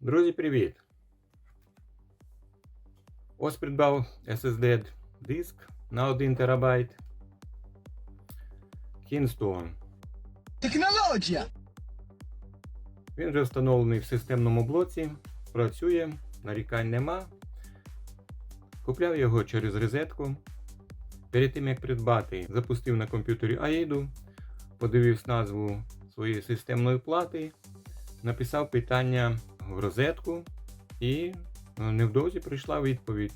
Друзі, привіт! Ось придбав SSD диск на 1 терабайт. Kingston. Технологія! Він вже встановлений в системному блоці, працює, нарікань нема. Купляв його через розетку. Перед тим як придбати, запустив на комп'ютері AIDу, подивився назву своєї системної плати, написав питання в розетку і е, невдовзі прийшла відповідь.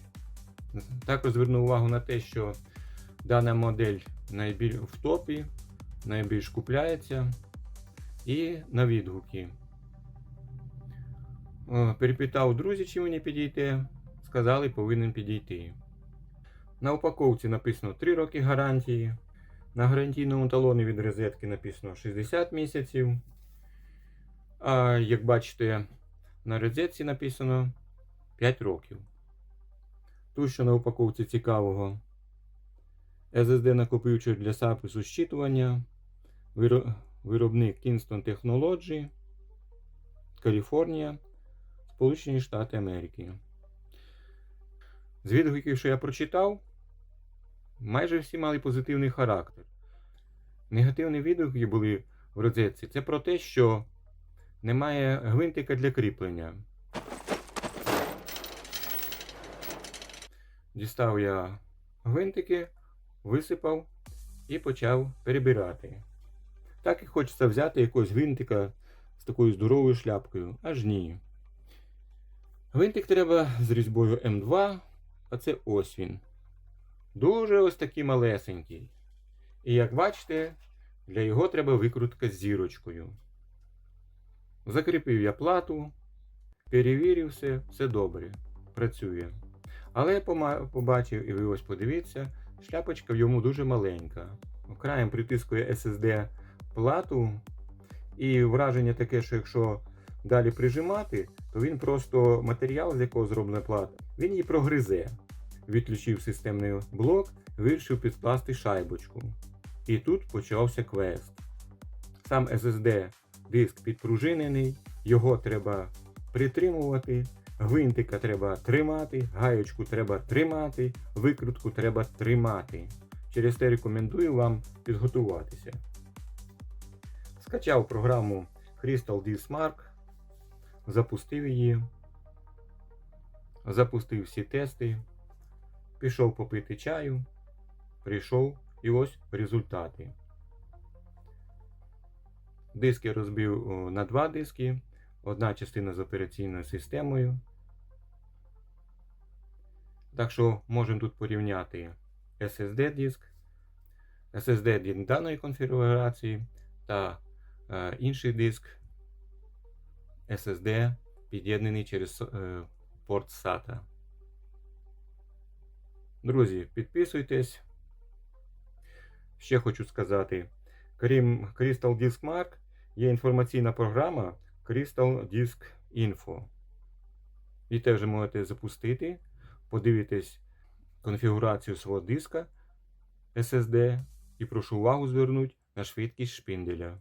Також звернув увагу на те, що дана модель найбільш в топі, найбільш купляється і на відгуки. Перепитав друзі, чи мені підійти. Сказали, повинен підійти. На упаковці написано 3 роки гарантії. На гарантійному талоні від розетки написано 60 місяців. А як бачите, на розетці написано 5 років. Тут що на упаковці цікавого. SSD накопичувач для запису щитування. Виробник Kingston Technology. Каліфорнія. Сполучені Штати Америки. З відгуків, що я прочитав, майже всі мали позитивний характер. Негативні відгуки були в розетці. Це про те, що немає гвинтика для кріплення. Дістав я гвинтики, висипав і почав перебирати. Так і хочеться взяти якогось гвинтика з такою здоровою шляпкою. Аж ні. Гвинтик треба з різьбою М2, а це ось він. Дуже ось такий малесенький. І як бачите, для його треба викрутка з зірочкою. Закріпив я плату, перевірив все, все добре, працює. Але я побачив, і ви ось подивіться, шляпочка в йому дуже маленька. Краєм притискує SSD плату, і враження таке, що якщо далі прижимати, то він просто матеріал, з якого зроблена плата, він її прогризе. Відключив системний блок, вирішив підкласти шайбочку. І тут почався квест. Сам SSD диск підпружинений, його треба притримувати, гвинтика треба тримати, гаєчку треба тримати, викрутку треба тримати. Через те рекомендую вам підготуватися. Скачав програму Crystal Disk Mark, запустив її, запустив всі тести, пішов попити чаю, прийшов і ось результати. Диски розбив на два диски, одна частина з операційною системою. Так що можемо тут порівняти SSD диск, SSD даної конфігурації та е, інший диск SSD під'єднаний через е, порт SATA. Друзі, підписуйтесь. Ще хочу сказати, крім Crystal Disk Mark, є інформаційна програма Crystal Disk Info. І теж можете запустити, подивитись конфігурацію свого диска SSD і прошу увагу звернути на швидкість шпинделя.